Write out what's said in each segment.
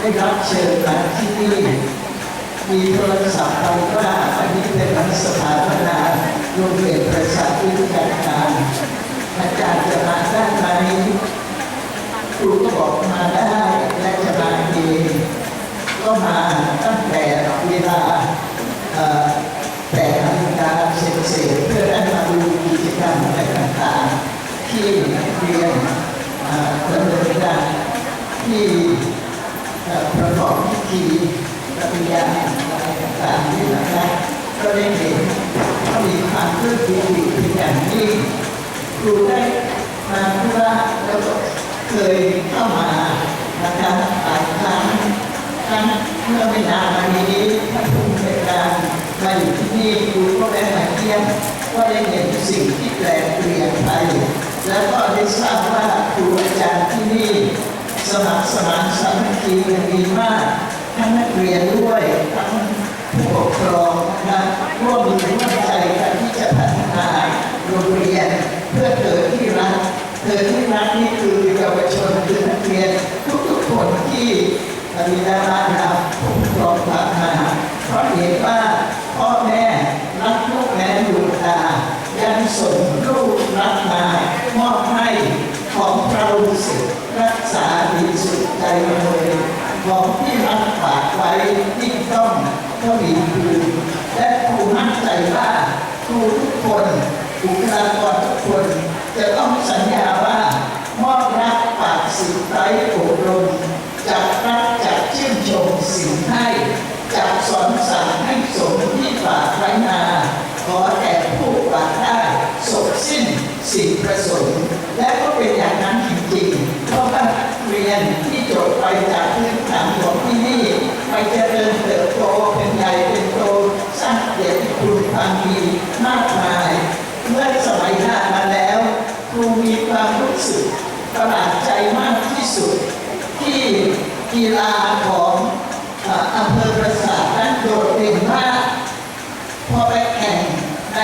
ได้รับเชิญมาที่นี่มีโทรศัพท์ไปว่าอันนี้เป็นวันสถาปนาโรงเรียนประชาวิทยาการอาจารย์จะมาด้ไหมครูก็บอกมาได้และจะมาเองก็มาตั้งแต่เวลาเอ่อแต่นาฬิกาเศษๆเพื่อได้มาดูกิจกรรมอะไรต่างๆที่เรียนดำเนินการที่ กอบพิธีปฏิญาณอะไรต่างๆนี่นะครับก็ได้เห็นว่ามีความเพื่อปีติเป็นอย่างยิ่งครูได้มาธุระแล้วก็เคยเข้ามานะครับหลายครั้งครั้งเมื่อไม่นานมานี้ท่านผู้ในวยการมาอยู่ที่นี่ครูก็ได้มาเยี่ยมก็ได้เห็นสิ่งที่แปลกเปลี่ยนไปแล้วก็ได้ทราบว่าครูอาจารย์ที่นี่สมัครสมานสามัคคีกันดีมาก ทั้งนักเรียนด้วยทั้งผู้ปกครองนะครับร่วมมือร่วมใจกันที่จะพัฒนาโรงเรียนเพื่อเกิดที่รักเกิดที่รักนี่คือเยาวชนคือนักเรียนทุกๆคนที่บิดามารดาผู้ปกครองพามาเพราะเห็นว่าพ่อแม่รักลูกแม่ดูตายังส่งลูกรักมามอบให้ ของเราสุดรักษาดีสุดใจเลยของที่รักฝากไว้ ที่ต้องก็มีคืนและครูมั่นใจว่าครูทุกคนบุคลากรทุกคนจะต้องสัญญาว่ามอบรักฝากสิ่งไร้อบรมจับรักจับชื่นชมสิ่งให้จับสอนสั่งให้สมที่ฝากไว้มาขอแต่ผู้ฝากได้สบสิ้นสิ่งประสงค์และก็เป็นอย่างนั้นจริงๆเพราะว่าเรียนที่จบไปจากพื้นฐานของที่นี่ ไป เจริญเติบโตเป็นใหญ่เป็นโตสร้างเกียรติคุณความดีมากมาย เมื่อสมัยหน้ามาแล้วครูมีความรู้สึกประหลาดใจมากที่สุด ที่กีฬาของอำเภอประสาทนั้นโดดเด่นมากพอไปแข่งใน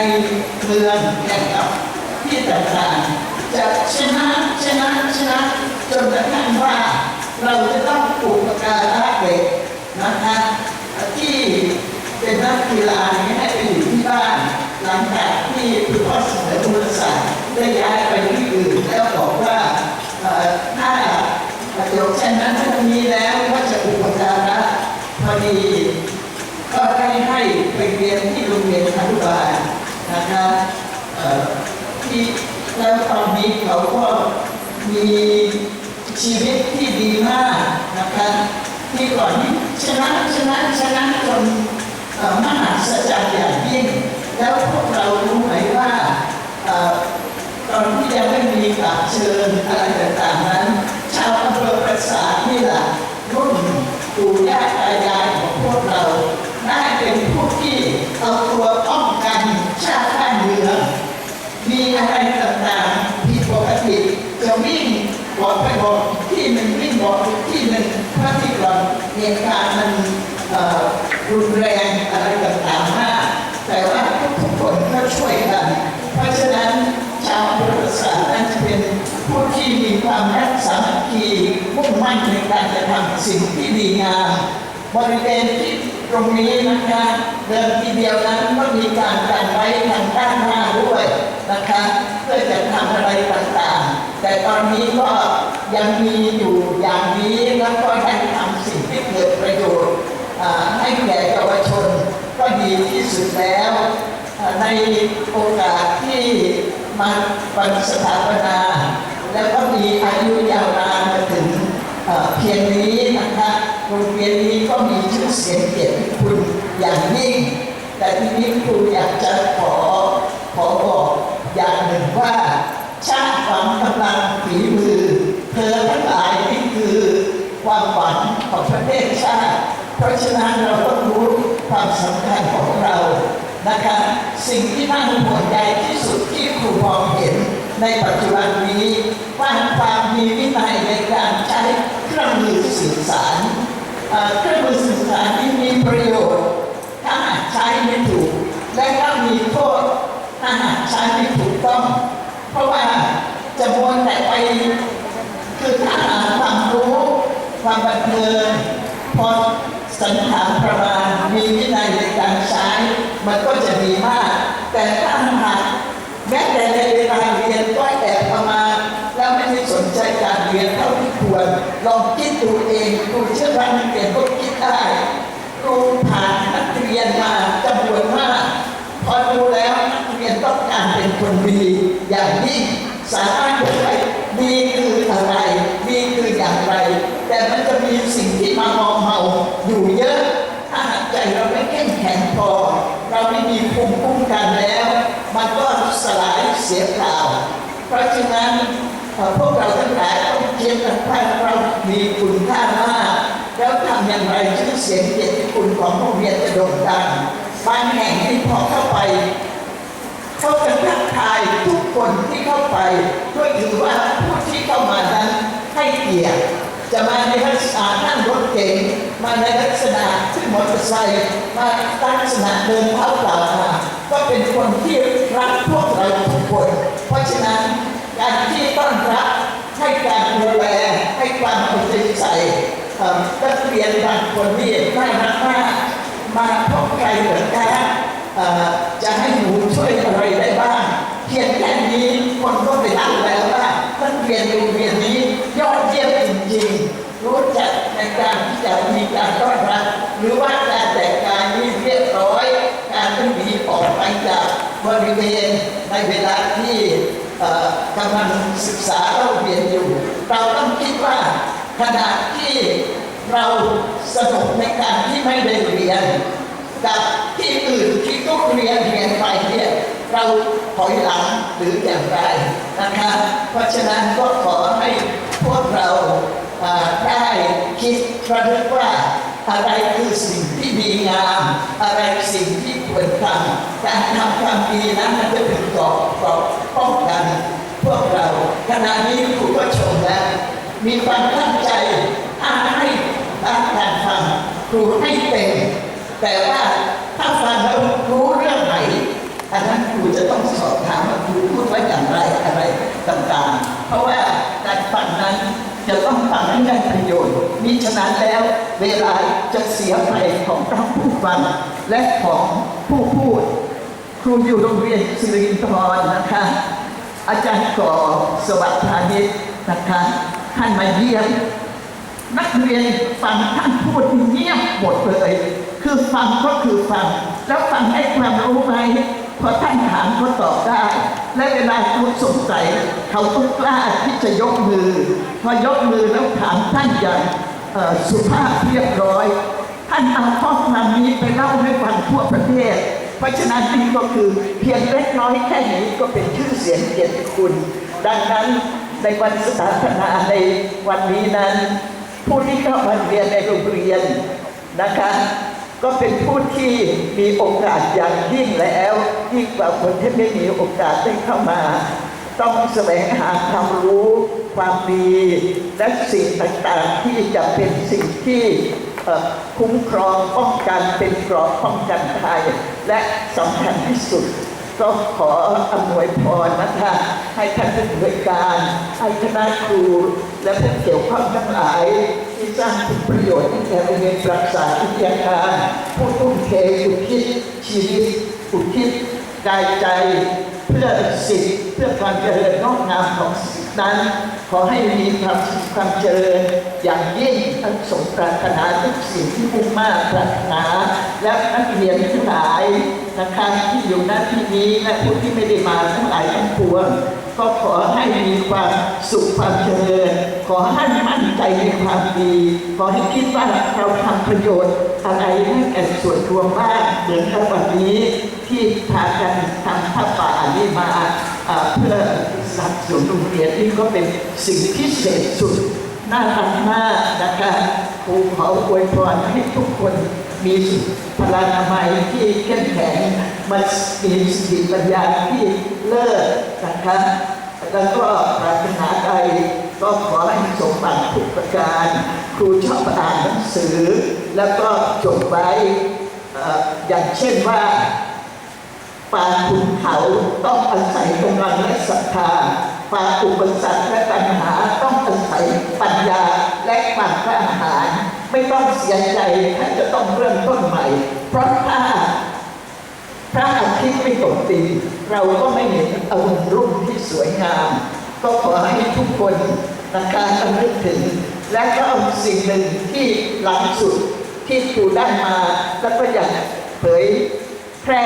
เมืองแข่งกับที่ต่างๆจะชนะชนะชนะจนกระทั่งว่าเราจะต้องปลูกปะการะเด็ก นะคะที่เป็นนักกีฬานี้ให้ไปอยู่ที่บ้าน หลังจากที่คุณพ่อเสนอบุรศาสตร์ได้ย้ายไปที่อื่นแล้วบอกว่าถ้าประโยคเช่นนั้นถ้ามีแล้วก็จะอุปการะพอดีก็ได้ให้ไปเรียนที่โรงเรียนอนุบาลนะครับที่แล้วตอนนี้เขาก็มีชีวิตที่ดีมากนะครับที่ก่อนที่ ชนะชนะชนะจนมหัศจรรย์อย่างยิ่ง แล้วพวกเรารู้ไหมว่าตอนที่ยังไม่มีการเชิญอะไรต่างๆนั้น ชาวอำเภอประสาทนี่แหละรุ่นปู่ย่าตายายของพวกเราได้เป็นผู้ที่เอาตัวป้องกันชาติบ้านเมืองมีอะไรต่างๆผิดปกติจะวิ่งบอกไปบอกที่หนึ่งวิ่งบอกที่หนึ่งพระที่ก่อนเหตุการ มันรุนแรงอะไรต่างๆมากแต่ว่าทุกคนก็ช่วยกัน เพราะฉะนั้นชาวพุทธศาสนาจะเป็นผู้ที่มีความรักสามัคคีมุ่งมั่นในการจะทำสิ่งที่ดีงามบริเวณที่ตรงนี้นะคะเดิมทีเดียวนั้นก็มีการกันไว้ทางด้านหน้าด้วยนะคะเพื่อจะทำอะไรต่างๆ แต่ตอนนี้ก็ยังมีอยู่อย่างนี้แล้วก็ได้ทำสิ่งที่เกิดประโยชน์อ่าให้แก่เยาวชนก็ ดีที่สุดแล้ว ในโอกาสที่มาวันสถาปนา แล้วก็มีอายุยาวนานมาถึงเพียงนี้นะคะโรงเรียนนี้ก็มีชื่อเสียงเกียรติคุณอย่างยิ่ง แต่ที่นี้ครูอยากจะขอขอบอกอย่างหนึ่งว่า ชาติความกำลังฝีมือ เธอทั้งหลายนี่คือความหวังของประเทศชาติ เพราะฉะนั้นเราต้องรู้ ความสำคัญของเรานะคะ สิ่งที่น่าห่วงใยที่สุดที่ครูมองเห็นในปัจจุบันนี้ว่าความมีวินัยในการใช้เครื่องมือสื่อสารเครื่องมือสื่อสารที่มีประโยชน์ ถ้าหากใช้ไม่ถูก และก็มีโทษถ้าหากใช้ไม่ถูกต้อง เพราะว่าจะมัวแต่ไปคือถ้าหาความรู้ความบันเทิงพอสันฐานประมาณ มีวินัยในการใช้ มันก็จะดีมาก แต่ถ้าหากแม้แต่ในเวลาเรียนก็แอบประมาณแล้วไม่ได้สนใจการเรียนเท่าที่ควรลองคิดดูเองดูเชื่อว่านักเรียนก็คิดได้ครูผ่านนักเรียนมาจำนวนมากพอดูแล้วนักเรียนต้องการเป็นคนดีอย่างยิ่งสามารถบอกได้ดีคืออะไรดีคืออย่างไร แต่มันจะมีสิ่งที่มามอมเมาอยู่เยอะ ถ้าหากใจเราไม่เข้มแข็งพอ เราไม่มีภูมิคุ้มกันแล้ว มันก็สลาย เสียเปล่า เพราะฉะนั้นพวกเราทั้งหลายต้องเทียบกันว่าเรามีคุณค่ามาก แล้วทำอย่างไรชื่อเสียงเกียรติคุณของโรงเรียนจะโด่งดังบางแห่งที่พอเข้าไปเขาจะทักทายทุกคนที่เข้าไปด้วยถือว่าผู้ที่เข้ามานั้นให้เกียรติจะมาในลักษณะนั่งรถเก๋ง มาในลักษณะขึ้นมอเตอร์ไซค์มาลักษณะเดินเท้าเปล่ามาก็เป็นคนที่รักพวกเราทุกคนเพราะฉะนั้นการที่ต้อนรับให้การดูแลให้ความเอาใจใส่เอ่อนักเรียนบางคนนี่น่ารักมากมาพบใครเหมือนกันจะให้หนูช่วยอะไรได้บ้าง เพียงแค่นี้คนก็ไปรักแล้วว่านักเรียนโรงเรียนนี้ยอดเยี่ยมจริงๆ รู้จักในการที่จะมีการต้อนรับ หรือว่าการแต่งกายนี้เรียบร้อย การไม่หนีออกไป จากบริเวณในเวลาที่กำลังศึกษาเราเรียนอยู่ เราต้องคิดว่าขณะที่เราสนุกในการที่ไม่ได้เรียน กับที่อื่นที่ต้องเรียนเรียนไปเนี่ยเราถอยหลังหรืออย่างไรนะคะเพราะฉะนั้นก็ขอให้พวกเราอ่าได้คิดระลึกว่าอะไรคือสิ่งที่ดีงาม อะไรสิ่ง ที่ควรทำการทำความดีนั้นมันจะเป็นเกราะเกาะป้องกันพวกเราขณะนี้ครูก็ชมแล้วมีความตั้งใจถ้าให้ตามการฟังครูให้เต็มแต่ว่าถ้าฟังแล้วรู้เรื่องไหนอันนั้นครูจะต้องสอบถามว่าครูพูดไว้อย่างไรอะไรต่างๆ เพราะว่าการฟังนั้นจะต้องฟังให้ได้ประโยชน์มิฉะนั้นแล้วเวลาจะเสียไปของทั้งผู้ฟัง และของผู้พูด ครูอยู่โรงเรียนสิรินทรนะคะ อาจารย์ก่อสวัสดิ์พาณิชย์นะคะ ท่านมาเยี่ยมนักเรียนฟังท่านพูดเงียบหมดเลย คือฟังก็คือฟัง แล้วฟังให้ความรู้ไหมพอท่านถามก็ตอบได้ และเวลาเขาสงสัยเขาก็กล้าที่จะยกมือ พอยกมือแล้วถามท่านอย่างสุภาพเรียบร้อย ท่านเอาข้อความนี้ไปเล่าให้ฟังทั่วประเทศ เพราะฉะนั้นนี่ก็คือเพียงเล็กน้อยแค่นี้ก็เป็นชื่อเสียงเกียรติคุณ ดังนั้นในวันสถาปนาในวันนี้นั้น ผู้ที่เข้ามาเรียนในโรงเรียนนะคะ ก็เป็นผู้ที่มีโอกาสอย่างยิ่งแล้วยิ่งกว่าคนที่ไม่มีโอกาสได้เข้ามา ต้องแสวงหาความรู้ความดีและสิ่งต่างๆที่จะเป็นสิ่งที่ คุ้มครองป้องกันเป็นกราะป้องกันภัยและสำคัญที่สุด ก็ขออำนวยพรนะคะให้ท่านผู้บริการให้คณะครู และผู้เกี่ยวข้องทั้งหลายที่สร้างผลประโยชน์ให้แก่โรงเรียนรักษาวิทยาการผู้ทุ่มเทอุทิศชีวิตอุทิศกายใจ เพื่อสิทธิเพื่อความเจริญงอกงามของสิ นั้นขอให้มีความสุขความเจริญอย่างยิ่งทั้งสมปรารถนาทุกสิ่งที่มุ่งมา่ปรารถนา และนักเรียนทั้งหลายนะคะที่อยู่ณที่นี้และผู้ที่ไม่ได้มาทั้งหลายทั้งปวงก็ขอให้มีความสุขความเจริญ ขอให้มั่นใจในความดี ขอให้คิดว่าเราทำประโยชน์อะไรให้แก่ส่วนรวมบ้างเหมือนกับวันนี้ที่พากันทำผ้าป่านี้มา เพื่อสนับสนุนโรงเรียนนี่ก็เป็นสิ่งพิเศษสุดน่ารักมากนะคะครูขออวยพรให้ทุกคนมีสุขพลานามัยที่เข้มแข็งมันมีสติปัญญาที่เลิศนะคะแล้วก็ปรารถนาใดก็ขอให้สมบัติทุกประการ ครูชอบอ่านหนังสือ แล้วก็จดไว้อย่างเช่นว่า ป่าขุนเขาต้องอาศัยกำลังและศรัทธาฝ่าอุปสรรคและปัญหาต้องอาศัยปัญญาและความกล้าหาญไม่ต้องเสียใจถ้าจะต้องเริ่มต้นใหม่ เพราะถ้าพระอาทิตย์ไม่ตกดินเราก็ไม่เห็นอรุณรุ่งที่สวยงาม ก็ขอให้ทุกคนนะคะระลึกถึง และก็เอาสิ่งหนึ่งที่หลังสุดที่ครูได้มา แล้วก็อยากเผยแพร่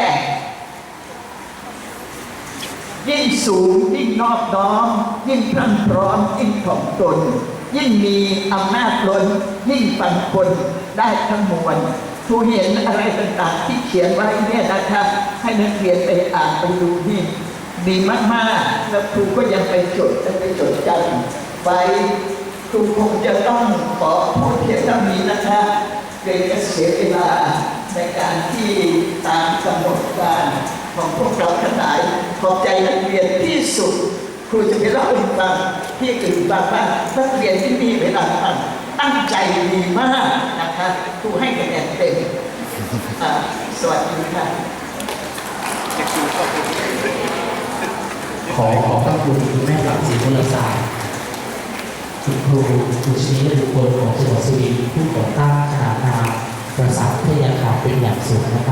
ยิ่งสูงยิ่งนอบน้อม ยิ่งพรั่งพร้อมยิ่งถ่อมตน ยิ่งมีอำนาจล้น ยิ่งปันคนได้ทั้งมวลครูเห็นอะไรต่างๆที่เขียนไว้เนี่ยนะครับ ให้นักเรียนไปอ่านไปดูนี่ดีมากๆแล้วครูก็ยังไปจดและไปจดจำไว้ครูคงจะต้องขอพูดเพียงเท่านี้นะคะเกรงจะเสียเวลาในการที่ตามกำหนดการ ของพวกเราทั้งหลาย ขอบใจนักเรียนที่สุด ครูจะไปเล่าให้ฟังที่อื่นฟังว่านักเรียนที่มีเวลาฟังตั้งใจดีมากนะคะครูให้คะแนนเต็มสวัสดีค่ะขอขอบพระคุณคุณแม่หลักศรีพลศาสตร์ครูครูชีวิตบุคคลของจังหวัดสุรินทร์ผู้ก่อตั้งคณะนาประสานวิทยาคารเป็นอย่างสูงนะครับ